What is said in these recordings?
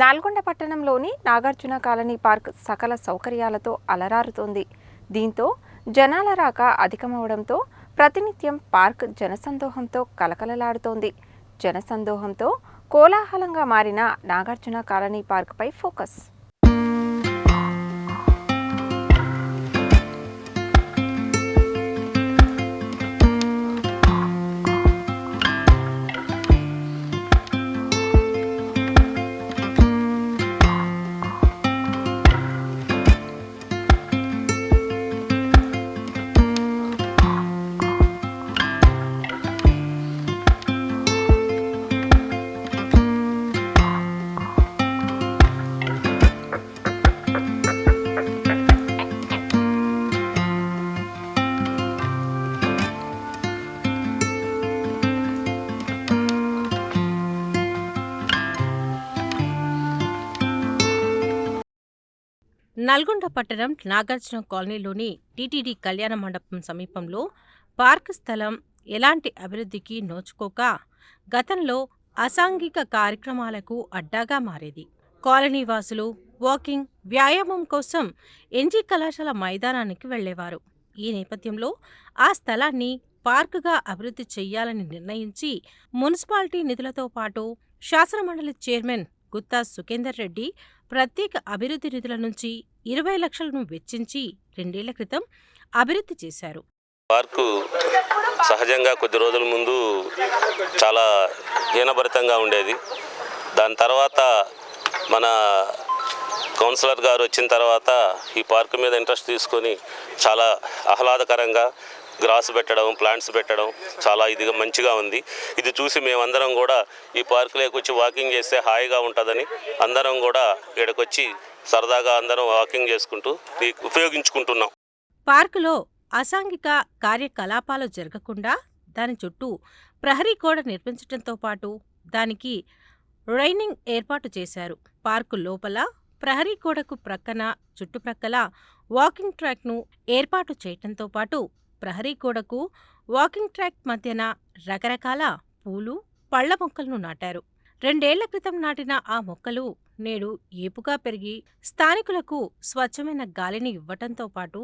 నాల్గొండ పట్టణంలోని Nagarjuna colony park సకల సౌకర్యాలతో అలరారుతోంది. దీంతో జనాల రాక అధికమవడంతో ప్రతినిత్యం పార్క్ జనసందోహంతో కలకలలాడుతోంది. జనసందోహంతో కోలాహలంగా మారిన నాగార్జున కాలనీ పార్క్పై ఫోకస్. నల్గొండ పట్టణం నాగార్జున కాలనీలోని టీటీడీ కళ్యాణ మండపం సమీపంలో పార్క్ స్థలం ఎలాంటి అభివృద్ధికి నోచుకోక గతంలో అసాంఘిక కార్యక్రమాలకు అడ్డాగా మారేది. కాలనీ వాసులు వాకింగ్ వ్యాయామం కోసం ఎన్జీ కళాశాల మైదానానికి వెళ్ళేవారు. ఈ నేపథ్యంలో ఆ స్థలాన్ని పార్కుగా అభివృద్ధి చేయాలని నిర్ణయించి మున్సిపాలిటీ నిధులతో పాటు శాసనమండలి చైర్మన్ గుత్తా సుఖేందర్ రెడ్డి ప్రత్యేక అభివృద్ధి నిధుల నుంచి ఇరవై లక్షలను వెచ్చించి రెండేళ్ళ క్రితం అభివృద్ధి చేశారు. పార్కు సహజంగా కొద్ది రోజుల ముందు చాలా హీనభరితంగా ఉండేది. దాని తర్వాత మన కౌన్సిలర్ గారు వచ్చిన తర్వాత ఈ పార్కు మీద ఇంట్రెస్ట్ తీసుకొని చాలా ఆహ్లాదకరంగా గ్రాస్ పెట్టడం ప్లాంట్స్ పెట్టడం చాలా ఇదిగా మంచిగా ఉంది. ఇది చూసి మేమందరం కూడా ఈ పార్కులోకి వచ్చి వాకింగ్ చేస్తే హాయిగా ఉంటుందని అందరం కూడా ఇక్కడికొచ్చి సరదాగా అందరం వాకింగ్ చేసుకుంటూ ఉపయోగించుకుంటున్నాం. పార్కులో అసాంఘిక కార్యకలాపాలు జరగకుండా దాని చుట్టూ ప్రహరీ గోడ నిర్మించడంతో పాటు దానికి రైనింగ్ ఏర్పాటు చేశారు. పార్కు లోపల ప్రహరీ గోడకు ప్రక్కన చుట్టుప్రక్కల వాకింగ్ ట్రాక్ను ఏర్పాటు చేయటంతో పాటు ప్రహరీ గోడకు వాకింగ్ ట్రాక్ మధ్యన రకరకాల పూలు పళ్ళ మొక్కలను నాటారు. రెండేళ్ళ క్రితం నాటిన ఆ మొక్కలు నేడు ఏపుగా పెరిగి స్థానికులకు స్వచ్ఛమైన గాలిని ఇవ్వటంతో పాటు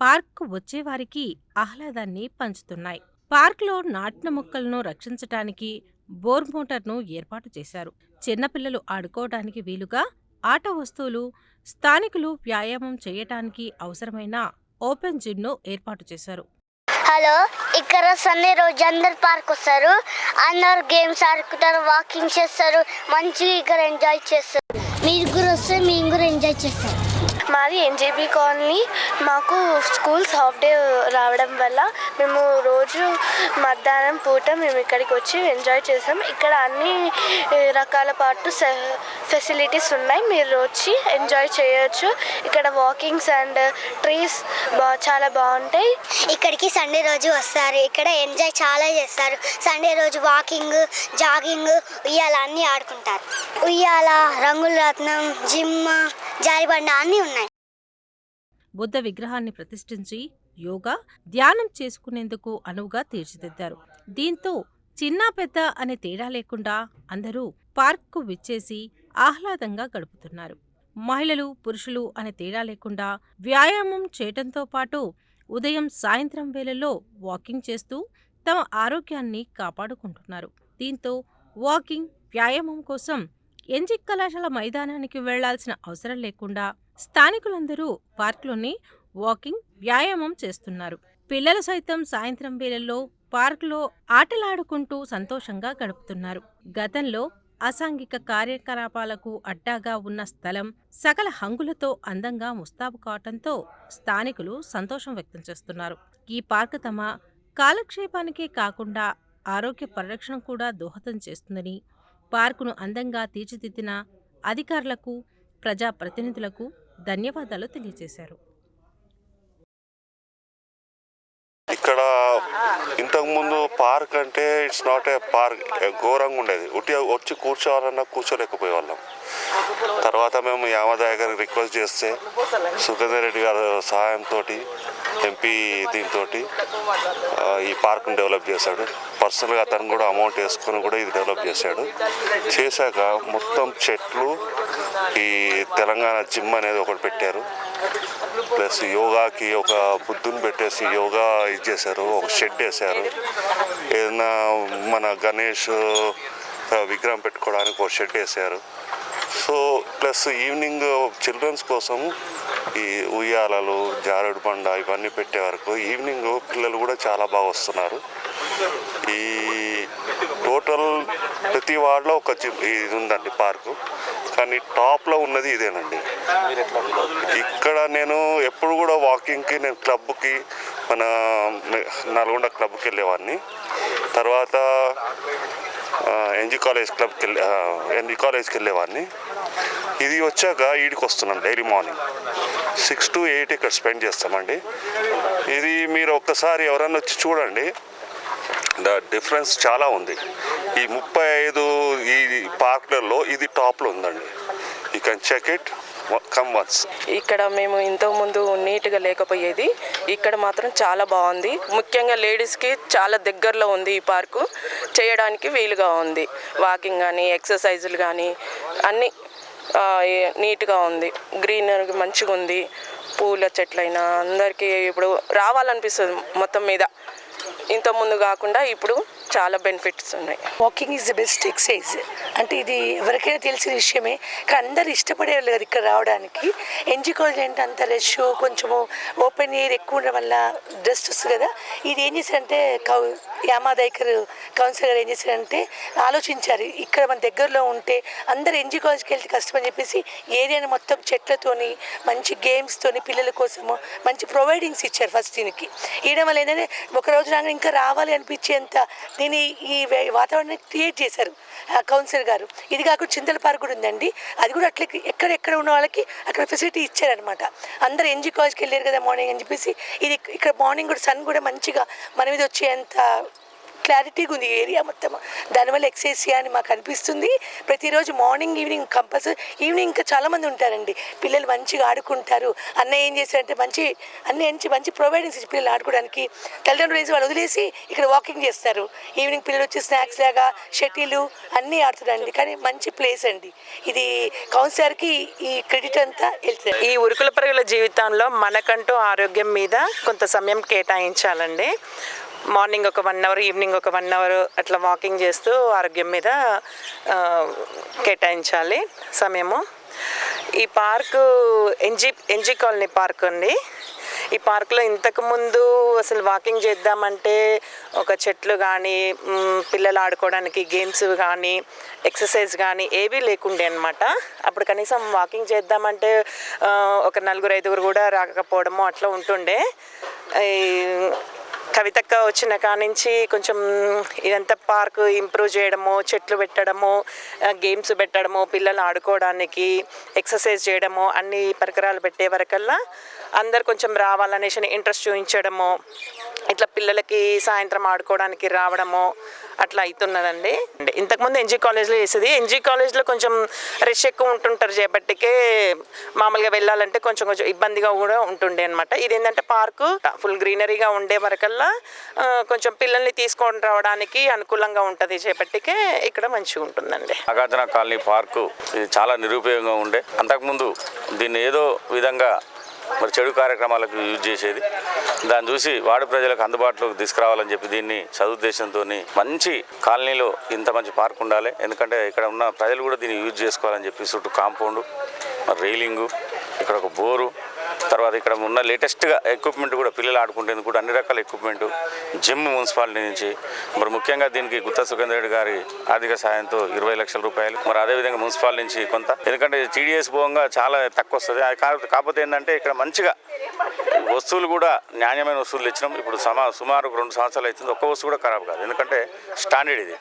పార్క్ వచ్చేవారికి ఆహ్లాదాన్ని పంచుతున్నాయి. పార్క్లో నాటిన మొక్కలను రక్షించటానికి బోర్ మోటార్ను ఏర్పాటు చేశారు. చిన్నపిల్లలు ఆడుకోవడానికి వీలుగా ఆట వస్తువులు స్థానికులు వ్యాయామం చేయటానికి అవసరమైన ఓపెన్ జిమ్ను ఏర్పాటు చేశారు. హలో ఇక్కడ సండే రోజు అందరు పార్క్ వస్తారు. అందరు గేమ్స్ ఆడుకుంటారు వాకింగ్ చేస్తారు. మంచిగా ఇక్కడ ఎంజాయ్ చేస్తారు. మీరు కూడా వస్తే మేము కూడా ఎంజాయ్ చేస్తారు మాది ఎన్జేబీ కాలనీ. మాకు స్కూల్స్ హాఫ్ డే రావడం వల్ల మేము రోజు మధ్యాహ్నం పూట మేము ఇక్కడికి వచ్చి ఎంజాయ్ చేసాం. ఇక్కడ అన్ని రకాల పాటు ఫెసిలిటీస్ ఉన్నాయి. మీరు వచ్చి ఎంజాయ్ చేయొచ్చు. ఇక్కడ వాకింగ్స్ అండ్ ట్రీస్ బా చాలా బాగుంటాయి. ఇక్కడికి సండే రోజు వస్తారు. ఇక్కడ ఎంజాయ్ చాలా చేస్తారు. సండే రోజు వాకింగ్ జాగింగ్ ఉయ్యాల అన్నీ ఆడుకుంటారు. ఉయ్యాల రంగుల రత్నం జిమ్ జారిబండ అన్నీ ఉన్నాయి. బుద్ధ విగ్రహాన్ని ప్రతిష్ఠించి యోగా ధ్యానం చేసుకునేందుకు అనువుగా తీర్చిదిద్దారు. దీంతో చిన్న పెద్ద అనే తేడా లేకుండా అందరూ పార్క్కు విచ్చేసి ఆహ్లాదంగా గడుపుతున్నారు. మహిళలు పురుషులు అనే తేడా లేకుండా వ్యాయామం చేయటంతో పాటు ఉదయం సాయంత్రం వేళల్లో వాకింగ్ చేస్తూ తమ ఆరోగ్యాన్ని కాపాడుకుంటున్నారు. దీంతో వాకింగ్ వ్యాయామం కోసం ఎంజిక్ కళాశాల మైదానానికి వెళ్ళాల్సిన అవసరం లేకుండా స్థానికులందరూ పార్కులోని వాకింగ్ వ్యాయామం చేస్తున్నారు. పిల్లలు సైతం సాయంత్రం వేళల్లో పార్కులో ఆటలాడుకుంటూ సంతోషంగా గడుపుతున్నారు. గతంలో అసాంఘిక కార్యకలాపాలకు అడ్డాగా ఉన్న స్థలం సకల హంగులతో అందంగా ముస్తాబు కావటంతో స్థానికులు సంతోషం వ్యక్తం చేస్తున్నారు. ఈ పార్క్ తమ కాలక్షేపానికే కాకుండా ఆరోగ్య పరిరక్షణ కూడా దోహదం చేస్తుందని పార్కును అందంగా తీర్చిదిద్దిన అధికారులకు ప్రజాప్రతినిధులకు ధన్యవాదాలు తెలియజేశారు. ఇక్కడ ఇంతకుముందు పార్క్ అంటే ఇట్స్ నాట్ ఏ పార్క్ ఘోరంగా ఉండేది. ఉట్టి వచ్చి కూర్చోవాలన్నా కూర్చోలేకపోయేవాళ్ళం. తర్వాత మేము యామదాయ గారికి రిక్వెస్ట్ చేస్తే సుఖేందర్ రెడ్డి గారి సహాయంతో ఎంపీ దీంతో ఈ పార్క్ని డెవలప్ చేశాడు. పర్సనల్గా అతను కూడా అమౌంట్ వేసుకొని కూడా ఇది డెవలప్ చేశాడు. చేశాక మొత్తం చెట్లు ఈ తెలంగాణ జిమ్ అనేది ఒకటి పెట్టారు. ప్లస్ యోగాకి ఒక బుద్ధుని పెట్టేసి యోగా ఇది చేశారు ఒక షెడ్ వేశారు. ఏదైనా మన గణేష్ విగ్రహం పెట్టుకోవడానికి ఒక షెడ్ వేశారు. సో ప్లస్ ఈవినింగ్ చిల్డ్రన్స్ కోసం ఈ ఉయ్యాలలు జారుడు బండ ఇవన్నీ పెట్టే వరకు ఈవినింగ్ పిల్లలు కూడా చాలా బాగా వస్తున్నారు. ఈ టోటల్ ప్రతి వార్డులో ఒక జిమ్ ఇది ఉందండి పార్కు. కానీ టాప్లో ఉన్నది ఇదేనండి. ఇక్కడ నేను ఎప్పుడు కూడా వాకింగ్కి నేను క్లబ్కి మన నల్గొండ క్లబ్కి వెళ్ళేవాడిని. తర్వాత ఎన్జీ కాలేజ్ క్లబ్కి వెళ్ళే ఎన్జీ కాలేజ్కి వెళ్ళేవాడిని. ఇది వచ్చాక ఈడికి వస్తున్నాను daily morning. Six to eight ఇక్కడ స్పెండ్ చేస్తామండి. ఇది మీరు ఒక్కసారి ఎవరన్నా వచ్చి చూడండి. డిఫరెన్స్ చాలా ఉంది. ఈ ముప్పై ఐదు ఈ పార్క్లలో ఇది టాప్లో ఉందండి. You can check it come once ఇక్కడ మేము ఇంతకుముందు నీట్గా లేకపోయేది. ఇక్కడ మాత్రం చాలా బాగుంది. ముఖ్యంగా లేడీస్కి చాలా దగ్గరలో ఉంది ఈ పార్కు. చేయడానికి వీలుగా ఉంది. వాకింగ్ కానీ ఎక్సర్సైజులు కానీ అన్నీ నీట్గా ఉంది. గ్రీనరీ మంచిగా ఉంది పూల చెట్లైనా అందరికీ ఇప్పుడు రావాలనిపిస్తుంది మొత్తం మీద. ఇంత ముందు కాకుండా ఇప్పుడు చాలా బెనిఫిట్స్ ఉన్నాయి. Walking is the best exercise అంటే ఇది ఎవరికైనా తెలిసిన విషయమే. కానీ అందరు ఇష్టపడేవాళ్ళు కదా ఇక్కడ రావడానికి. ఎన్జీ కాలేజ్ అంటే అంత రష్ కొంచెము ఓపెన్ ఎయిర్ ఎక్కువ ఉండడం వల్ల డస్ట్ వస్తుంది కదా. ఇది ఏం చేశారంటే కౌ యామాదైకర్ కౌన్సిలర్ గారు ఏం చేశారంటే ఆలోచించారు. ఇక్కడ మన దగ్గరలో ఉంటే అందరు ఎన్జీ కాలేజ్కి వెళ్తే కష్టం అని చెప్పేసి ఏరియాని మొత్తం చెట్లతోని మంచి గేమ్స్తోని పిల్లల కోసము మంచి ప్రొవైడింగ్స్ ఇచ్చారు ఫస్ట్ దీనికి. ఇవ్వడం వల్ల ఏంటంటే ఒక రోజు నాకు ఇంకా రావాలి అనిపించేంత దీని ఈ వాతావరణాన్ని క్రియేట్ చేశారు కౌన్సిలర్ గారు. ఇది కాకుండా చింతల పార్క్ కూడా ఉందండి. అది కూడా అట్లా ఎక్కడెక్కడ ఉన్న వాళ్ళకి అక్కడ ఫెసిలిటీ ఇచ్చారనమాట అందరు ఎన్జీ కాలేజ్కి వెళ్ళారు కదా మార్నింగ్ అని చెప్పేసి. ఇది ఇక్కడ మార్నింగ్ కూడా సన్ కూడా మంచిగా మన మీద వచ్చేంత క్లారిటీగా ఉంది. ఏరియా మొత్తం దానివల్ల ఎక్సైజ్ అని మాకు అనిపిస్తుంది. ప్రతిరోజు మార్నింగ్ ఈవినింగ్ కంపల్సరీ ఈవినింగ్ ఇంకా చాలామంది ఉంటారండి. పిల్లలు మంచిగా ఆడుకుంటారు. అన్న ఏం చేశారంటే మంచి అన్ని మంచి మంచి ప్రొవైడింగ్స్ ఇచ్చి పిల్లలు ఆడుకోవడానికి తల్లిదండ్రులు వేసి వాళ్ళు వదిలేసి ఇక్కడ వాకింగ్ చేస్తారు. ఈవినింగ్ పిల్లలు వచ్చి స్నాక్స్ లాగా షటిల్ అన్నీ ఆడుతారండి. కానీ మంచి ప్లేస్ అండి. ఇది కౌన్సిలర్కి ఈ క్రెడిట్ అంతా వెళ్తుంది. ఈ ఉరుకుల పరుగుల జీవితంలో మనకంటూ ఆరోగ్యం మీద కొంత సమయం కేటాయించాలండి. మార్నింగ్ ఒక వన్ అవర్ ఈవినింగ్ ఒక వన్ అవర్ అట్లా వాకింగ్ చేస్తూ ఆరోగ్యం మీద కేటాయించాలి సమయము. ఈ park NG NG colony park అండి. ఈ పార్క్లో ఇంతకుముందు అసలు వాకింగ్ చేద్దామంటే ఒక చెట్లు కానీ పిల్లలు ఆడుకోవడానికి గేమ్స్ కానీ ఎక్సర్సైజ్ కానీ ఏవీ లేకుండే అనమాట అప్పుడు కనీసం వాకింగ్ చేద్దామంటే ఒక నలుగురు ఐదుగురు కూడా రాకపోవడము అట్లా ఉంటుండే. ఈ కవితక్క వచ్చిన కానించి కొంచెం ఇదంతా పార్క్ ఇంప్రూవ్ చేయడము చెట్లు పెట్టడము గేమ్స్ పెట్టడము పిల్లలు ఆడుకోవడానికి ఎక్సర్సైజ్ చేయడము అన్ని పరికరాలు పెట్టే వరకల్లా అందరు కొంచెం రావాలనేసి ఇంట్రెస్ట్ చూపించడము ఇట్లా పిల్లలకి సాయంత్రం ఆడుకోవడానికి రావడము అట్లా అవుతున్నదండి అంటే ఇంతకుముందు ఎన్జీ కాలేజ్లో వేసేది ఎన్జీ కాలేజ్లో కొంచెం రష్ ఎక్కువ ఉంటుంటారు చేపట్టికే మామూలుగా వెళ్ళాలంటే కొంచెం కొంచెం ఇబ్బందిగా కూడా ఉంటుండే అనమాట ఇది ఏంటంటే పార్కు ఫుల్ గ్రీనరీగా ఉండే వరకల్లా కొంచెం పిల్లల్ని తీసుకొని రావడానికి అనుకూలంగా ఉంటుంది చేపట్టికే ఇక్కడ మంచిగా ఉంటుందండి. నాగార్జున కాలనీ పార్కు ఇది చాలా నిరుపయోగంగా ఉండే. అంతకుముందు దీన్ని ఏదో విధంగా మరి చెడు కార్యక్రమాలకు యూజ్ చేసేది. దాన్ని చూసి వాడు ప్రజలకు అందుబాటులోకి తీసుకురావాలని చెప్పి దీన్ని సదుద్దేశంతో మంచి కాలనీలో ఇంత మంచి పార్క్ ఉండాలి. ఎందుకంటే ఇక్కడ ఉన్న ప్రజలు కూడా దీన్ని యూజ్ చేసుకోవాలని చెప్పి చుట్టూ కాంపౌండ్ మరి రైలింగు ఇక్కడ ఒక బోరు తర్వాత ఇక్కడ ఉన్న లేటెస్ట్గా ఎక్విప్మెంట్ కూడా పిల్లలు ఆడుకునేందుకు కూడా అన్ని రకాల ఎక్విప్మెంట్ జిమ్ మున్సిపాలిటీ నుంచి మరి ముఖ్యంగా దీనికి గుత్తా సుఖేంద్ర రెడ్డి గారి ఆర్థిక సాయంతో ఇరవై లక్షల రూపాయలు మరి అదేవిధంగా మున్సిపాలిటీ నుంచి కొంత. ఎందుకంటే టీడీఎస్ భోగంగా చాలా తక్కువ వస్తుంది. అది కాకపోతే ఏంటంటే ఇక్కడ మంచిగా వస్తువులు కూడా నాణ్యమైన వస్తువులు ఇచ్చినాం ఇప్పుడు సమా సుమారు ఒక రెండు సంవత్సరాలు అవుతుంది. ఒక్క వస్తువు కూడా ఖరాబ్ కాదు. ఎందుకంటే స్టాండర్డ్ ఇది.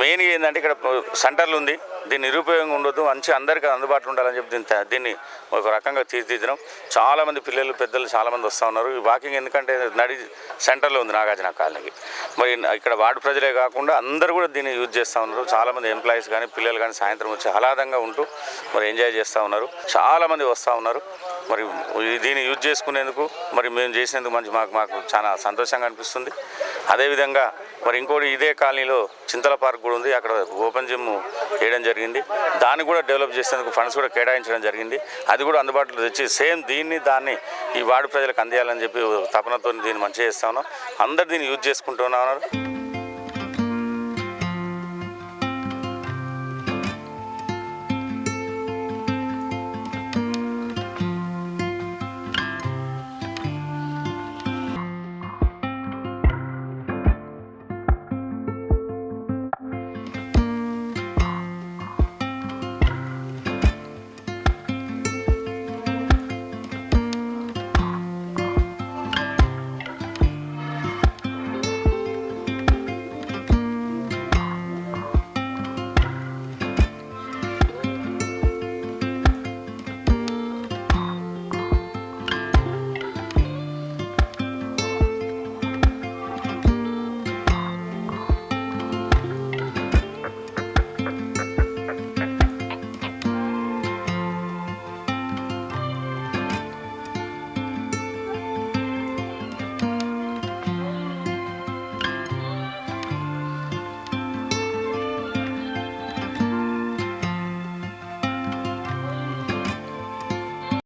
మెయిన్గా ఏంటంటే ఇక్కడ సెంటర్లు ఉంది. దీన్ని నిరుపయోగంగా ఉండొద్దు. మంచి అందరికీ అందుబాటులో ఉండాలని చెప్పి దీన్ని దీన్ని ఒక రకంగా తీర్చిదిద్దడం. చాలామంది పిల్లలు పెద్దలు చాలామంది వస్తూ ఉన్నారు. ఈ వాకింగ్ ఎందుకంటే నడి సెంటర్లో ఉంది నాగార్జున కాలనీకి. మరి ఇక్కడ వార్డు ప్రజలే కాకుండా అందరూ కూడా దీన్ని యూజ్ చేస్తూ ఉన్నారు. చాలామంది ఎంప్లాయీస్ కానీ పిల్లలు కానీ సాయంత్రం వచ్చి ఆహ్లాదంగా ఉంటూ మరి ఎంజాయ్ చేస్తూ ఉన్నారు. చాలామంది వస్తూ ఉన్నారు. మరి దీన్ని యూజ్ చేసుకునేందుకు మరి మేము చేసినందుకు మంచి మాకు మాకు చాలా సంతోషంగా అనిపిస్తుంది. అదేవిధంగా మరి ఇంకోటి ఇదే కాలనీలో చింతల పార్క్ కూడా ఉంది. అక్కడ ఓపెన్ జిమ్ చేయడం జరిగింది. దాన్ని కూడా డెవలప్ చేసేందుకు ఫండ్స్ కూడా కేటాయించడం జరిగింది. అది కూడా అందుబాటులో తెచ్చి సేమ్ దీన్ని దాన్ని ఈ వార్డు ప్రజలకు అందేయాలని చెప్పి తపనతో దీన్ని మంచిగా చేస్తా ఉన్నాం. అందరు దీన్ని యూజ్ చేసుకుంటున్నారు